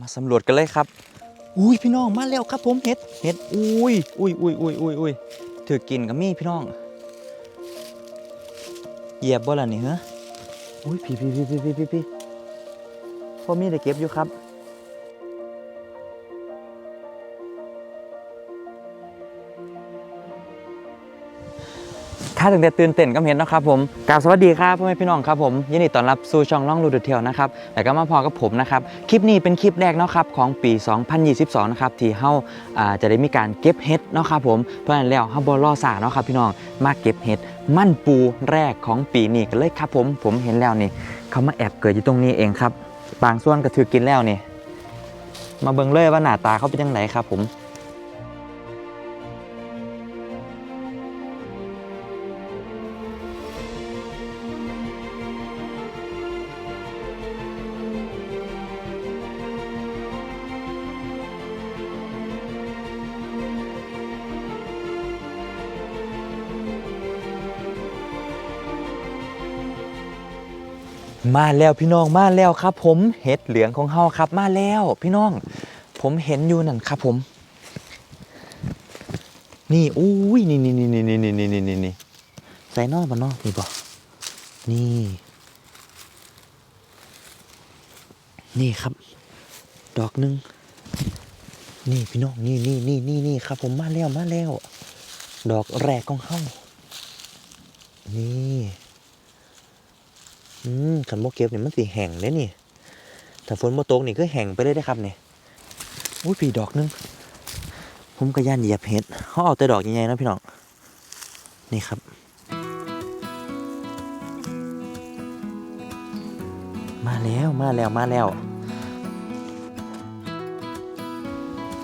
มาสำรวจกันเลยครับ อุ้ยพี่น้องมาแล้วครับผมเห็ดเห็ดอุ้ยอุ้ยอุ้ยอุ้ยอุ้ยอุ้ยถือกินกับมี่พี่น้องเหยียบบ่ล่ะนี่เหรออุ้ยพี่พี่พี่พี่พี่พี่พี่พ่อมีได้เก็บอยู่ครับ ถ้าถึงแต่ตื่นเต้นก็เห็นนะครับผมกราบสวัสดีครับพ่อแม่พี่น้องครับผมยินดีต้อนรับสู่ช่องล่องรูดเที่ยวนะครับแล้วก็มาพอกับผมนะครับคลิปนี้เป็นคลิปแรกเนาะครับของปี 2022 นะครับที่เฮาจะได้มีการเก็บเห็ดเนาะครับผมเพราะฉะนั้นแล้วเฮาบ่รอสาเนาะครับพี่น้องมาเก็บเห็ดมั่นปูแรกของปีนี้กันเลยครับผมผมเห็นแล้วนี่เขามาแอบเกิดอยู่ตรงนี้เองครับบางส่วนก็ถือกินแล้วนี่มาเบิ่งเลยว่าหน้าตาเขาเป็นยังไงครับผม มาแล้วพี่น้องมาแล้วครับ ผมเห็ดเหลืองของเฮาครับ มาแล้วพี่น้อง ผมเห็นอยู่นั่นครับ ผม นี่อุ้ยนี่นี่นี่นี่นี่นี่นี่นี่นี่ใส่นอกบ่นอกนี่บ่นี่ นี่ครับ ดอกหนึ่งนี่พี่น้องนี่นี่นี่นี่นี่ครับ ผมมาแล้วมาแล้ว ดอกแรกของเฮานี่ อืมขันโมเก็บเนี่ยมันสีแห้งเลยนี่ถ้าฝนโมตกนี่ก็แห้งไปเลยได้ครับเนี่ยอุ้ยผีดอกหนึง ผมก็ย่านเหยียบเห็ดเขาเอาแต่ดอกใหญ่ๆนะพี่น้อง นี่ครับ มาแล้วมาแล้วมาแล้ว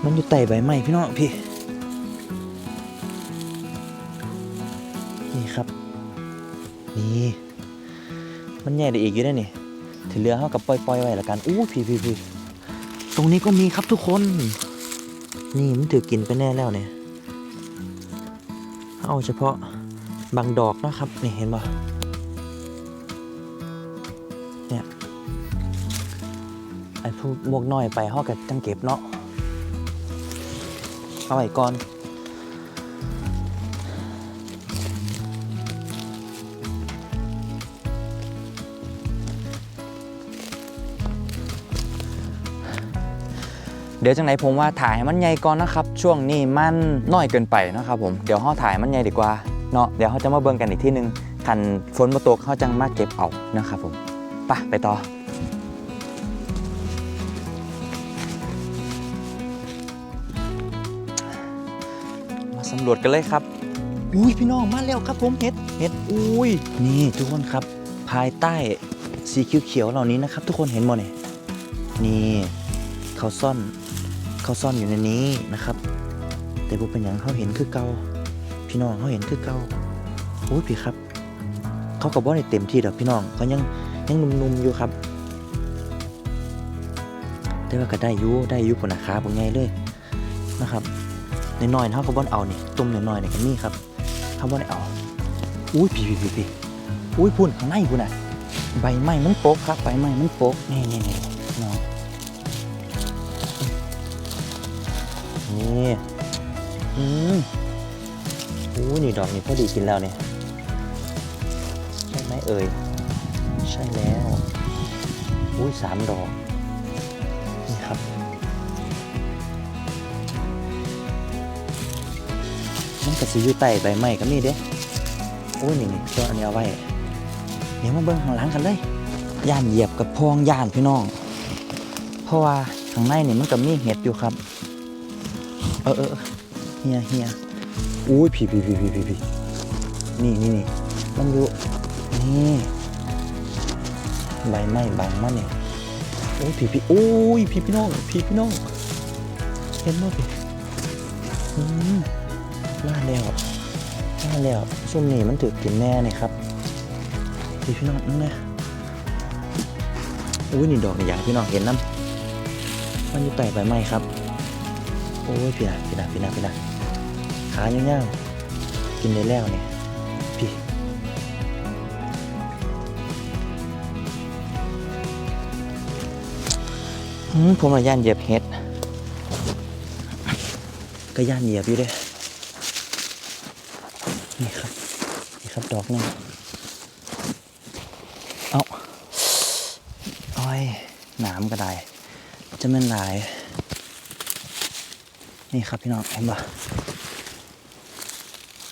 มันอยู่ใต้ใบไม้พี่น้องพี่ นี่ครับ นี่ มันใหญ่ได้อีกอยู่ได้นี่ถือเรือเขากับปล่อยๆไว้ละกันอู้พี่พี่พี่ตรงนี้ก็มีครับทุกคน นี่มันถือกินไปแน่แล้วเนี่ยเอาเฉพาะบางดอกนะครับนี่เห็นป่ะเนี่ยไอ้พวกมวกน้อยไปเขากับจังเก็บเนาะเอาไว้ก่อน ดี๋ยวจังไหนผมว่าถ่ายให้มันใหญ่ก่อนนะครับ ช่วงนี้มันน้อยเกินไปนะครับผมเดี๋ยวห่อถ่ายมันใหญ่ดีกว่าเนาะเดี๋ยวเขาจะมาเบิ่งกันอีกที่นึงคันฝนมาตกเขาจังมาเก็บเอานะครับผมไปไปต่อมาสำรวจกันเลยครับ อุ้ยพี่น้องมาแล้วครับผมเห็ด เห็ด อุ้ย นี่ทุกคนครับ ภายใต้สีเขียวๆเหล่านี้นะครับ ทุกคนเห็นหมดเนี่ยนี่เขาซ่อน เขาซ่อนอยู่ในนี้นะครับ แต่บุเป็นอย่างเขาเห็นคือเกาพี่น้องเขาเห็นคือเกาอุ้ยพี่ครับ เขากับว่ในเต็มที่ดอกพี่น้องเขายังยังนุ่มๆอยู่ครับ แต่ว่าก็ได้ยูได้ยูผลนาคาบางไงเลยนะครับน้อยๆเขาก็บ่นเอานี่ตุ่มน้อยๆนี่ก็มีครับเขาบ่ได้เอาอุ้ยพี่พี่พี่พี่อุ้ยพุ่นข้างในพุ่นอะใบไม้มันโป๊กครับใบไม้มันโป๊กนี่นี่นี่น้อง นี่อืมอู้นี่ดอกนี่พอดีกินแล้วเนี่ยใช่ไหมเอ่ย ใช่แล้วอุ้ยสามดอก นี่ครับ มันกระสีอยู่ใต้ใบไม้ก็มีเด้อุ้ยนี่นี่ตัวอันนี้เอาไว้ เดี๋ยวมาเบิ่งข้างหลังกันเลย ย่านเหยียบกับพองย่านพี่น้อง เพราะว่าข้างในนี่มันก็มีเห็ดอยู่ครับ เออเออเฮียเฮียอุ้ยพี่พี่พี่พี่พี่พี่นี่นี่นี่มันอยู่นี่ใบไม้บางมันเนี่ยโอ้ยพี่พี่โอ้ยพี่พี่น้องพี่พี่น้องเห็นมั้ยผีอืมมาแล้วมาแล้วช่วงนี้มันถือกินแน่เนี่ยครับพี่พี่น้องนั่นนะอุ้ยนี่ดอกนี่อยากพี่น้องเห็นน้ำมันอยู่ใต้ใบไม้ครับ โอ้ยพี่นะพี่นะพี่นะพี่นะขาเงี้ยๆกินได้แล้วเนี่ยพี่อืมมระย่านเหยียบเห็ดก็ย่านเหยียบอยู่ด้วยนี่ครับ นี่ครับดอกนึงเอาอ้อยหนามก็ได้ จะมันหลาย นี่ครับพี่น้องเห็นปะ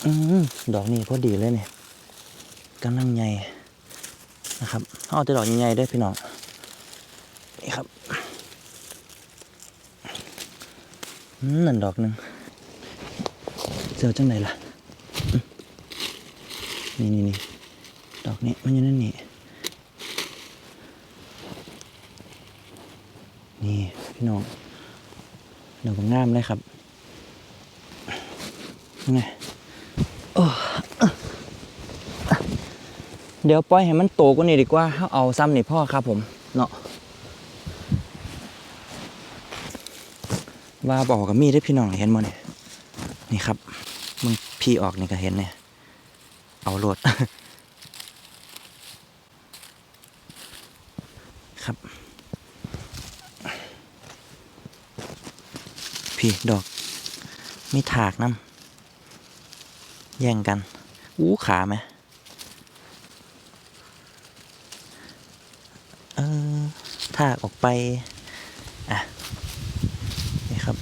อืมดอกนี้พอดีเลยเนี่ยกำลังใหญ่นะครับเอาแต่ดอกใหญ่ๆด้อพี่น้องนี่ครับอืมนั่นดอกหนึ่งเจอจังไหนล่ะ นี่นี่นี่ดอกนี้มันอยู่นั่นนี่นี่พี่น้องดอกงามเลยครับ ไงเดี๋ยวปล่อยให้มันโตกว่านี้ดีกว่าเอาเอาซ้ำนี่พ่อครับผมเนาะว่าบอกกับมีได้พี่น้องเห็นมั้เนี่ยนี่ครับมึงพี่ออกนี่ก็เห็นเนี่ย เอาโหลดครับ พี่ดอก มีถากน้ำ แย่งกัน อู้ขาไหมเออถากออกไป อะ นี่ครับ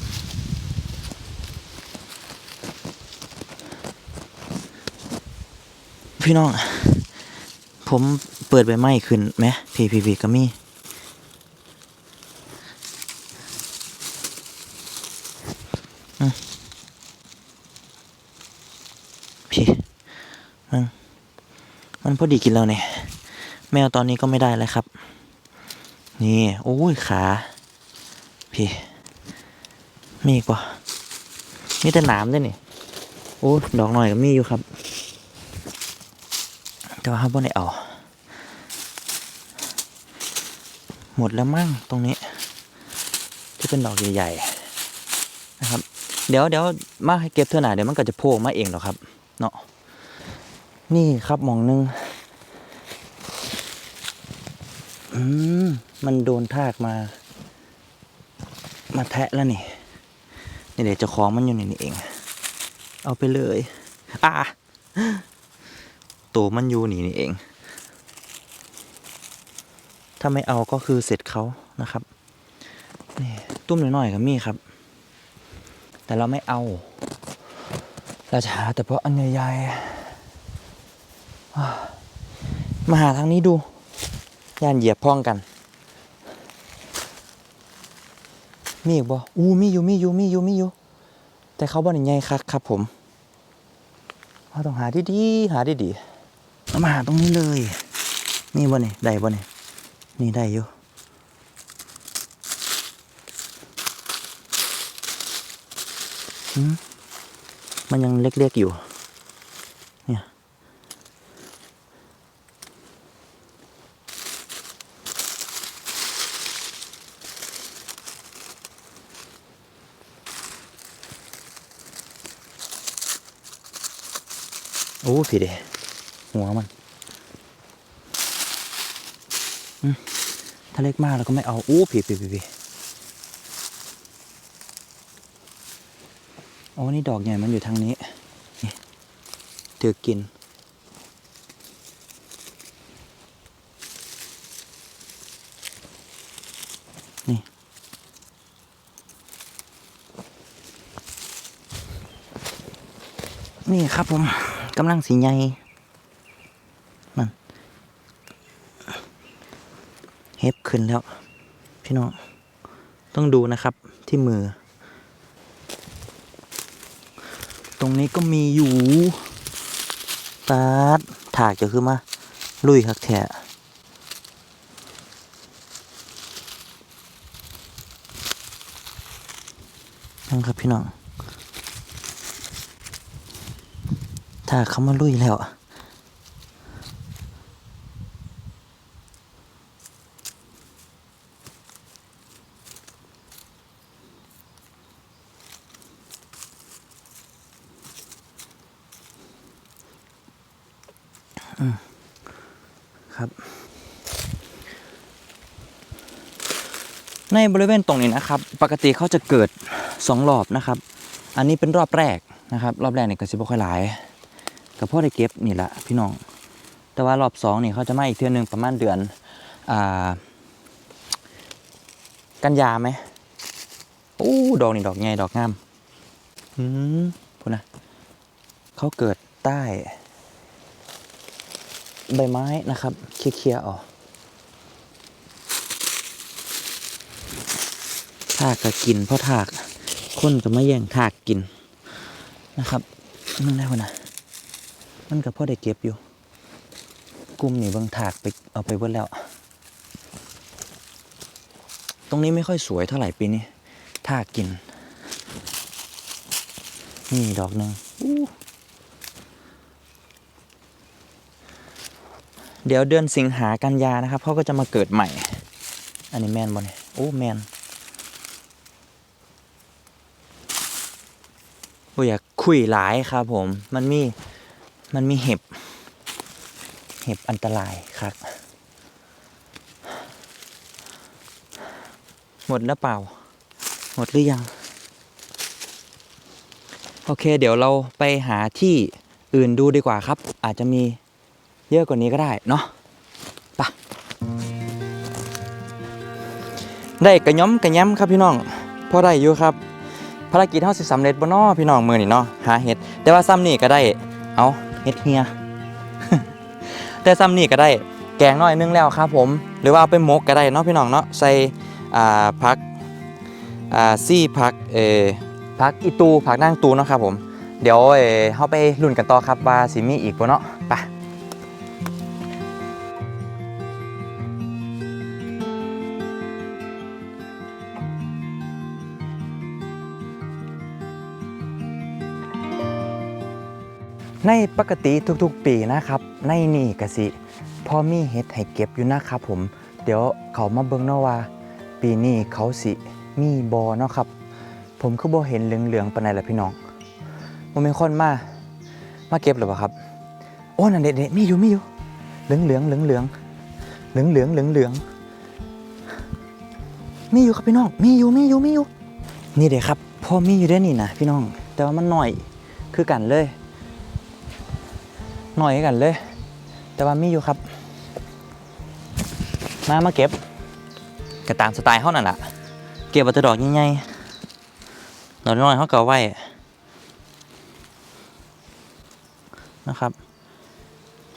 พี่น้อง ผมเปิดใบไม้ขึ้นไหมพี่พี่พี่ก็มี อืมพี่ มัน มันพอดีกินแล้วเนี่ย แมวตอนนี้ก็ไม่ได้แล้วครับ นี่ โอ้ยขา พี่ มีอีกปะมีแต่หนามด้วยนี่ โอ้ดอกหน่อยก็มีอยู่ครับ แต่ว่าเขาบ่ได้เอา หมดแล้วมั่งตรงนี้ ที่เป็นดอกใหญ่ๆนะครับ เดี๋ยวเดี๋ยวมาให้เก็บเท่าไหร่เดี๋ยวมันก็จะโผล่มาเองหรอกครับ นี่ครับหมองหนึงอืมมันโดนทากมา มาแทะแล้วนี่ นี่เดี๋ยวเจ้าของมันอยู่ในนี่เอง เอาไปเลยอะตัวมันอยู่นี่นี่เอง ถ้าไม่เอาก็คือเสร็จเขานะครับนี่ตุ้มหน่อยๆก็มีครับ แต่เราไม่เอา เราจะหาแต่เพราะอันใหญ่ๆ มาหาทางนี้ดู ย่านเหยียบพ้องกัน มีอีกบ่อู้มีอยู่มีอยู่มีอยู่มีอยู่ แต่เขาบ่ได้ใหญ่คักครับผมเราต้องหาดีๆหาดีๆมาหาตรงนี้เลยมีบ่นี่ได้บ่นี่นี่ได้อยู่มันยังเล็กๆอยู่ โอ้พี่เดหัวมันถ้าเล็กมากเราก็ไม่เอา อู้พี่พี่พี่พี่โอ้นี่ดอกใหญ่มันอยู่ทางนี้นี่ถือกิน นี่ นี่ครับผม กำลังสีใหญ่มันเฮฟขึ้นแล้ว พี่น้อง ต้องดูนะครับที่มือ ตรงนี้ก็มีอยู่ปาดถากจะคือมา ลุยคักแท้นั่นครับพี่น้อง ถ้าเขามาลุยแล้วครับ ในบริเวณตรงนี้นะครับ ปกติเขาจะเกิดสองรอบนะครับ อันนี้เป็นรอบแรกนะครับ รอบแรกนี่ก็สิบ่ค่อยหลาย กับพ่อได้เก็บนี่แหละพี่น้อง แต่ว่ารอบสองนี่เขาจะมาอีกเทื่อหนึงประมาณเดือนอ่ากันยาไหมโอ้ดอกนี่ดอกใหญ่ดอกงามอืมพูดนะเขาเกิดใต้ ใบไม้นะครับเคลียร์ๆออกทากก็กินเพราะทากคนก็มาแย่งทากกินนะครับนั่นได้คนนะ มันก็พ่อได้เก็บอยู่ กลุ่มนี่บิ่งถากไปเอาไปเบิดแล้ว ตรงนี้ไม่ค่อยสวยเท่าไหร่ปีนี้ถากกิน นี่ดอกหนึ่งเดี๋ยวเดือนสิงหากันยานะครับเขาก็จะมาเกิดใหม่ อันนี้แมนบ่เนี่ยโอ้แมนโอ้อยากคุยหลายครับผม มันมี มันมีเห็บ เห็บอันตรายครับ หมดแล้วเปล่า หมดหรือยัง โอเค เดี๋ยวเราไปหาที่อื่นดูดีกว่าครับ อาจจะมีเยอะกว่านี้ก็ได้เนาะไปะได้กระย้อมกระย้มครับพี่น้องพอได้อยู่ครับภารกิจเท่าสิสำเร็จบ่นอพี่น้องมือนี่เนาะหาเห็ดแต่ว่าซ้ำนี่ก็ได้ เอา เฮ็ดเฮีย แต่ซ้ำนี่ก็ได้แกงน้อยนึงแล้วครับผม หรือว่าเอาไปหมกก็ได้เนาะพี่น้องเนาะใส่อ่าผักอ่าซี่ผักเอผักอีตูผักนั่งตูเนาะครับผม เดี๋ยวเออเฮาไปลุ้นกันต่อครับว่าสิมีอีกบ่เนาะไป ในปกติทุกๆปีนะครับ ในนี่กสิพอมีเห็ดให้เก็บอยู่นะครับผม เดี๋ยวเขามาเบิ่งเนาะว่า ปีนี้เขาสิมีบอเนาะครับ ผมคือบ่เห็นเหลืองๆปานใดล่ะพี่น้องมันเป็นคนมามาเก็บหรือเปล่าครับ โอ้นั่นเด็ดๆมีอยู่มีอยู่เหลืองเหลืองเหลืองเหลืองเหลืองเหลืองเหลืองเหลืองมีอยู่ครับพี่น้อง มีอยู่มีอยู่มีอยู่ นี่เด็ครับพอมีอยู่ได้อนี่นะพี่น้อง แต่ว่ามันหน่อยคือกันเลย หน่อยกันเลย แต่ว่ามีอยู่ครับ มามาเก็บก็ตามสไตล์เขานั่นแหละเก็บเอาแต่ดอกใหญ่ๆดอกน้อยๆเขาก็เอาไว้นะครับ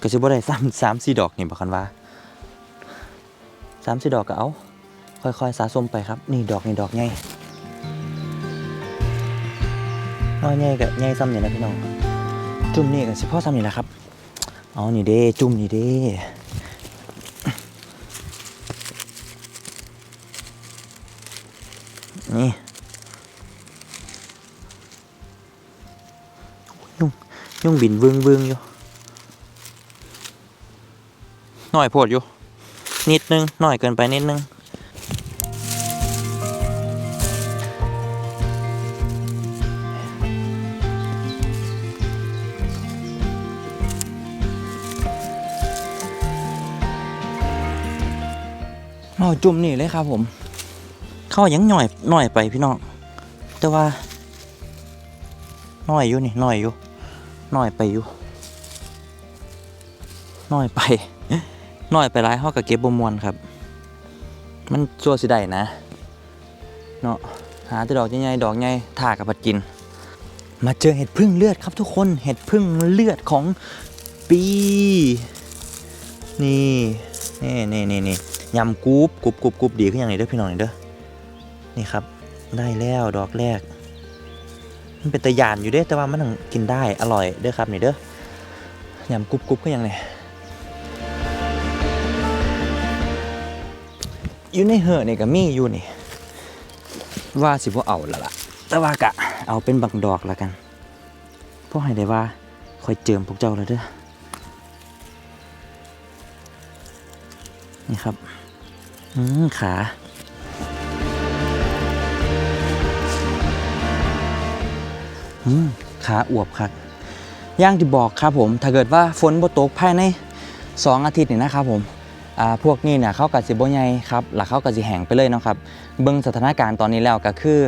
ก็จะบ่ได้สามสามสี่ดอกนี่บอกกันว่าสามสี่ดอกก็เอา ค่อยๆสะสมไปครับ นี่ดอกนี่ดอกใหญ่น้อยใหญ่กับใหญ่ซ้ำนี่นะพี่น้องจุ่มนี่กับสิพ่อซ้ำนี่แหละครับ เอานี่เด้จุ่มนี่เด้นี่ยุ่งยุ่งบินวึงวึงอยู่หน่อยโพดอยู่นิดนึงหน่อยเกินไปนิดนึง จุ่มนี่เลยครับ ผม เข้ายังหน่อยหน่อยไปพี่น้องแต่ว่าหน่อยอยู่นี่หน่อยอยู่หน่อยไปอยู่หน่อยไปหน่อยไปร้ายห้อกับเก็บบมวนครับ มันชัวสิได้นะเนาะหาแต่ดอกใหญ่ๆดอกใหญ่ถ่ากับผัดกิน มาเจอเห็ดพึ่งเลือดครับทุกคนเห็ดพึ่งเลือดของปี นี่นี่นี่นี่นี่ ยำกรูบกรุบกรุบกรุบดีขึ้นอย่างไรเด้อพี่น้องเด้อนี่ครับ ได้แล้วดอกแรก มันเป็นตะยานอยู่เด้แต่ว่ามันงกินได้อร่อยเด้อครับนี่เด้อยำกรุบกรุบก็ยังไงอยู่ในเห่อนี่ก็มีอยู่นี่ ว่าสิบ่เอาละล่ะ แต่ว่ากะเอาเป็นบักดอกล้วกันพราะให้ได้ว่าคอยเจิมพวกเจ้าแล้วเด้อนี่ครับ อืมขาอืมขาอวบครับย่างที่บอกครับผม ถ้าเกิดว่าฝนบ่ตกภายใน 2 อาทิตย์นี่นะครับผมอ่าพวกนี้เนี่ยเขากับสิบ่ใหญ่ครับแล้วเขาก็สิแห้งไปเลยเนาะครับเบิ่งสถานการณ์ตอนนี้แล้วก็คือ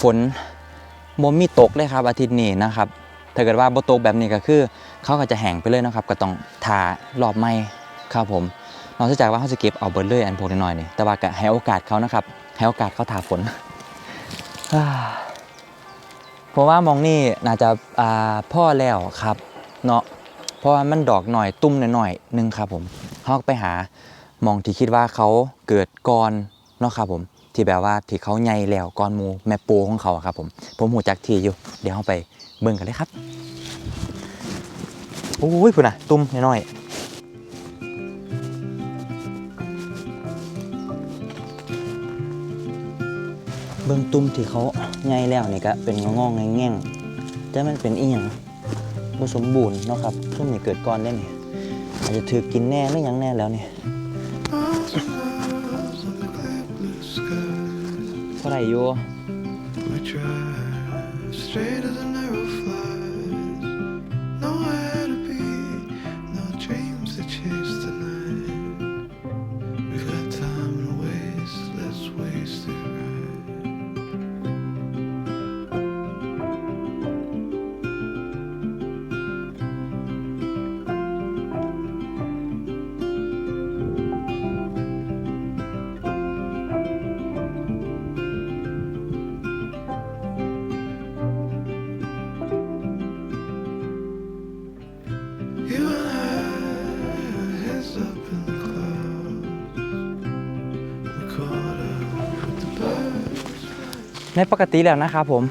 ฝนบ่มีตกเลยครับอาทิตย์นี้นะครับถ้าเกิดว่าบ่ตกแบบนี้ก็คือเขาก็จะแห้งไปเลยนะครับ ก็ต้องทารอบใหม่ครับผม นอกจากว่าเขาจะเก็บเอาเบิร์ดเลยอันพวกน้อยๆนี่แต่ว่าก็ให้โอกาสเขานะครับ ให้โอกาสเขาทาฝนเพราะว่ามองนี่น่าจะาพ่อแล้วครับเนาะเพราะว่ามันดอกหน่อยตุ้มหน่อยๆหนึงครับผมเขาก็ไปหามองที่คิดว่าเขาเกิดก่อนเนาะครับผมที่แบบว่าที่เขาใหญ่แล้วก่อนมูแม่ปูของเขาครับผมผมหูจักทีอยู่ เดี๋ยวเราไปเบิ่งกันเลยครับโอ้ยพุ่นนะตุ้มน้อยๆ เบิ่งตุ้มที่เขาใหญ่แล้วนี่ก็เป็นงองๆแง่งๆแต่มันเป็นอีหยังบ่สมบูรณ์เนาะครับช่วงนี้เกิดก่อนได้นี่อาจจะถือกินแน่หรือหยังแน่แล้วนี่เท่าไหร่อยู่ ในปกติแล้วนะครับผม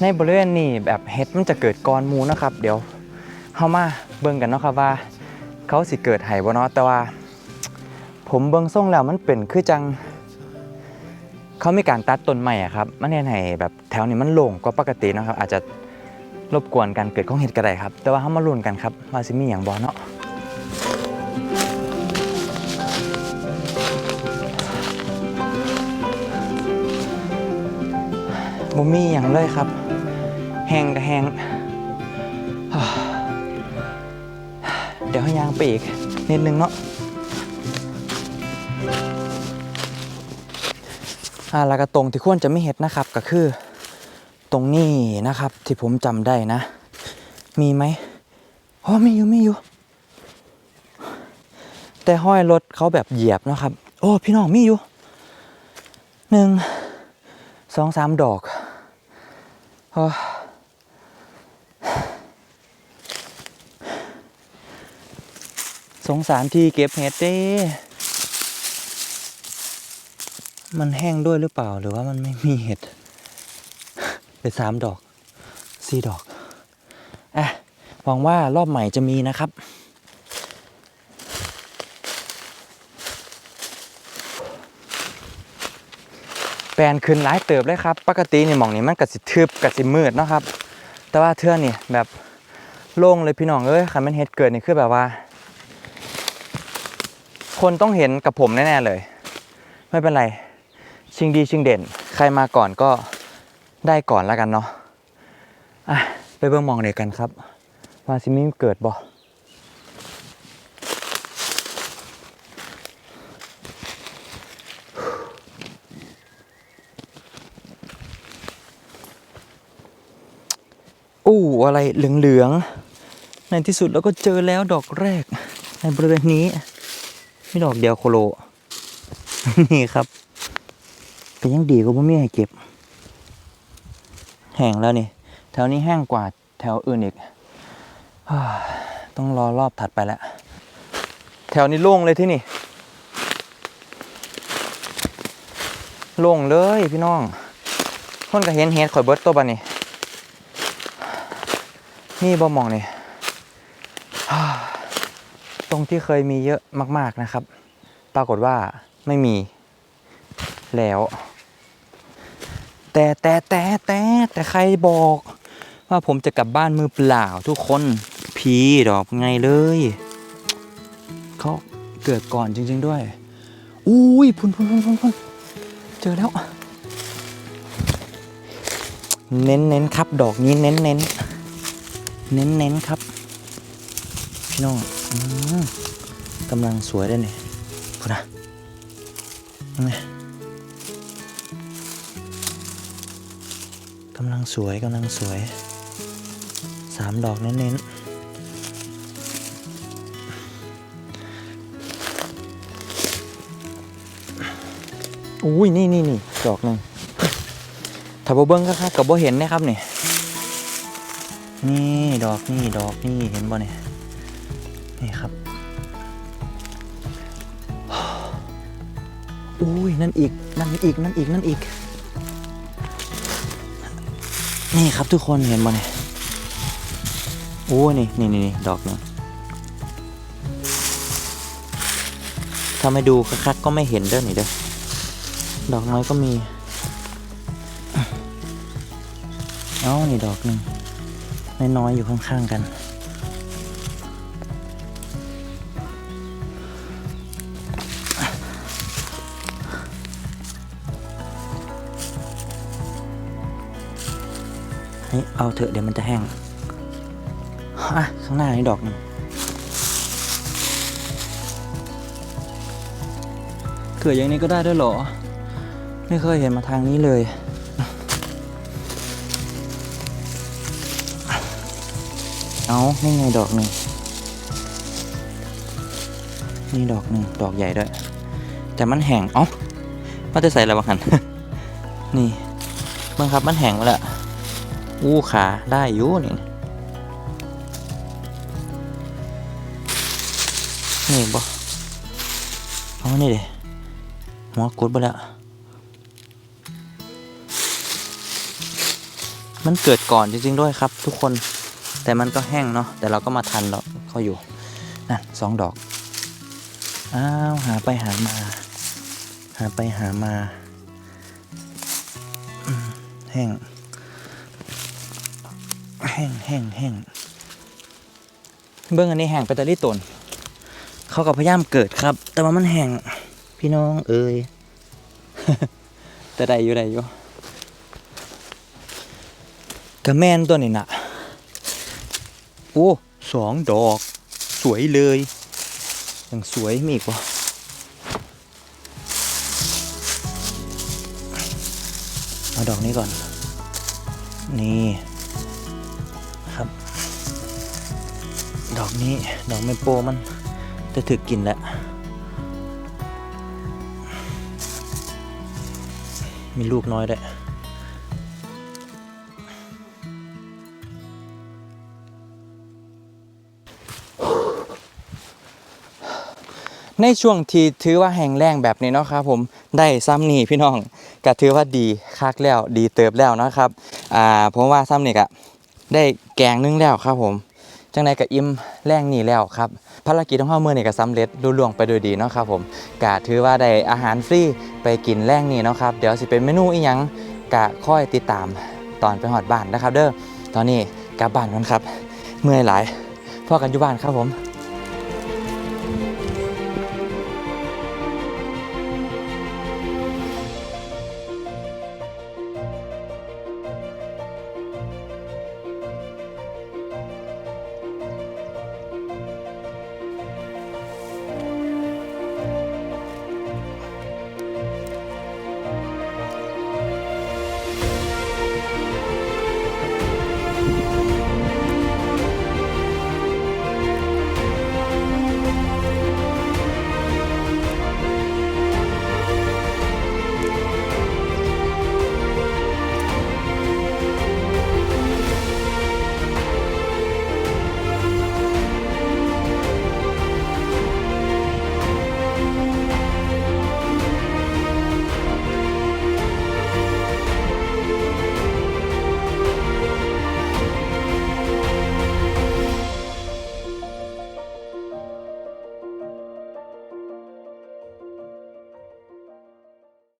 ในบริเวณนี้แบบเห็ดมันจะเกิดกอนมูนะครับ เดี๋ยวเฮามาเบิ่งกันเนาะครับว่า เขาสิเกิดไห้บ่เนาะแต่ว่า ผมเบิ่งทรงแล้วมันเป็นคือจัง เขามีการตัดต้นใหม่อะครับมันเห็นให้แบบแถวนี้มันโล่งกว่าปกตินะครับ อาจจะรบกวนการเกิดของเห็ดก็ได้ครับ แต่ว่าเฮามาลุ้นกันครับว่าสิมีหยังบ่เนาะ บ่มีอย่างเลยครับ แห้งก็แห้งเดี๋ยวให้ยางไปอีกนิดนึงเนาะอ่าแล้วก็ตรงที่ควรจะไม่เห็ดนะครับก็คือ ตรงนี้นะครับที่ผมจำได้นะ มีไหมอ๋อมีอยู่มีอยู่ แต่ห้อยรถเขาแบบเหยียบเนาะครับ โอ้ พี่น้องมีอยู่หนึ่งสองสามดอก สงสารที่เก็บเห็ดเด้มันแห้งด้วยหรือเปล่าหรือว่ามันไม่มีเห็ดเปสามดอกสี่ดอกอะหวังว่ารอบใหม่จะมีนะครับ แปลนขึ้นหลายเติบเลยครับ ปกตินี่หมองนี้มันกระสิทึบกระสิมืดเนาะครับ แต่ว่าเทื่อนี่แบบโล่งเลยพี่น้องเอ้ยคันมันเฮ็ดเกิดนี่คือแบบว่า คนต้องเห็นกับผมแน่ๆเลย ไม่เป็นไร ชิงดีชิงเด่น ใครมาก่อนก็ได้ก่อนแล้วกันเนาะอะไปเบิ่งมองเดียกันครับ ว่าซิมีเกิดบ่ อะไรเหลืองๆ ในที่สุดเราก็เจอแล้วดอกแรก ในบริเวณนี้ ไมีดอกเดียวโคโล นี่ครับเป็นยังดีก็บ่มีให้เก็บ แห้งแล้วนี่ แถวนี้แห้งกว่าแถวอื่นอีก ต้องรอรอบถัดไปแล้ว แถวนี้โล่งเลยที่นี่ โล่งเลยพี่น้องคนก็เห็นเห็ดข่อยเบิร์ตตัวบันนี่ นี่บ่มองนี่ฮ่าตรงที่เคยมีเยอะมาก ๆนะครับ ปรากฏว่าไม่มีแล้ว แต่แต่แต่แต่แต่ใครบอก ว่าผมจะกลับบ้านมือเปล่าทุกคนพีดอกไงเลยเขาเกิดก่อนจริง ๆด้วย อุ้ยพุ่นพุ่นพุ่นพุ่นพุ่นเจอแล้ว เน้นเน้นครับ ดอกนี้เน้นเน้น เน้นๆครับ พี่น้องอกำลังสวยเลยเนี่ยพูนะนี่กำลังสวยกำลังสวยสามดอกเน้นๆอุ้ยนี่นี่นี่ดอกหนึ่งถ้าบ่เบิ้งก็คักๆกับบ่เห็นนะครับนี่ นี่ดอกนี่ดอกนี่เห็นบ่เนี่ยนี่ครับอุ้ยนั่นอีกนั่นอีกนั่นอีกนั่นอีก นี่ครับทุกคนเห็นบ่เนี่ยโอ้ยนี่นี่นี่นี่ดอกหนึงถ้าไม่ดูคักๆก็ไม่เห็นเด้อนี่เด้อดอกน้อยก็มี เอ้านี่ดอกหนึ่ง น้อยๆอยู่ข้างๆกัน นี่เอาเถอะเดี๋ยวมันจะแห้งอะข้างหน้านี่ดอกหนึ่งเกิดอย่างนี้ก็ได้ด้วยเหรอ ไม่เคยเห็นมาทางนี้เลย เอานี่ไงดอกหนึ่งนี่ดอกหนึ่งดอกใหญ่ด้วย แต่มันแห้งอ้ามันจะใส่อะไรบ้างหันนี่เบิ่งครับมันแห้งแล้วอู้ขาได้อยู่นี่นี่บ่เอานี่เด้หัวกดบ่ละมันเกิดก่อนจริงๆด้วยครับทุกคน แต่มันก็แห้งเนาะแต่เราก็มาทันแล้วเขาอยู่นั่นสองดอกอ้าวหาไปหามา หาไปหามาแห้งแห้งแห้งแห้งเบื้องอันนี้แห้งไปแต่ลิตนเขาก็พยายามเกิดครับ แต่ว่ามันแห้งพี่น้องเอ้ยแต่ได้อยู่ได้อยู่กระแมนตัวนี้น่ะ โอ้สองดอก สวยเลยยังสวยมีอีกวะเอาดอกนี้ก่อน นี่ครับ ดอกนี้ดอกไมโปมันจะถึกกินแล้ว มีลูกน้อยด้วย ในช่วงที่ถือว่าแห้งแล้งแบบนี้เนาะครับผมได้ซ้ำนี่พี่น้องก็ถือว่าดีคักแล้วดีเติบแล้วนะครับอ่าผมว่าซ้ำนี่ก็ได้แกงนึ่งแล้วครับผมจังใดกับอิ่มแรงนี่แล้วครับภารกิจของเฮาเมื่อนี่ก็สำเร็จลุล่วงไปโดยดีเนาะครับผมกะถือว่าได้อาหารฟรีไปกินแรงนี่เนาะครับเดี๋ยวสิเป็นเมนูอีหยังกะค่อยติดตามตอนไปหอดบ้านนะครับ เด้อตอนนี้กลับบ้านกันครับ เมื่อยหลายพ่อกันอยู่บ้านครับผม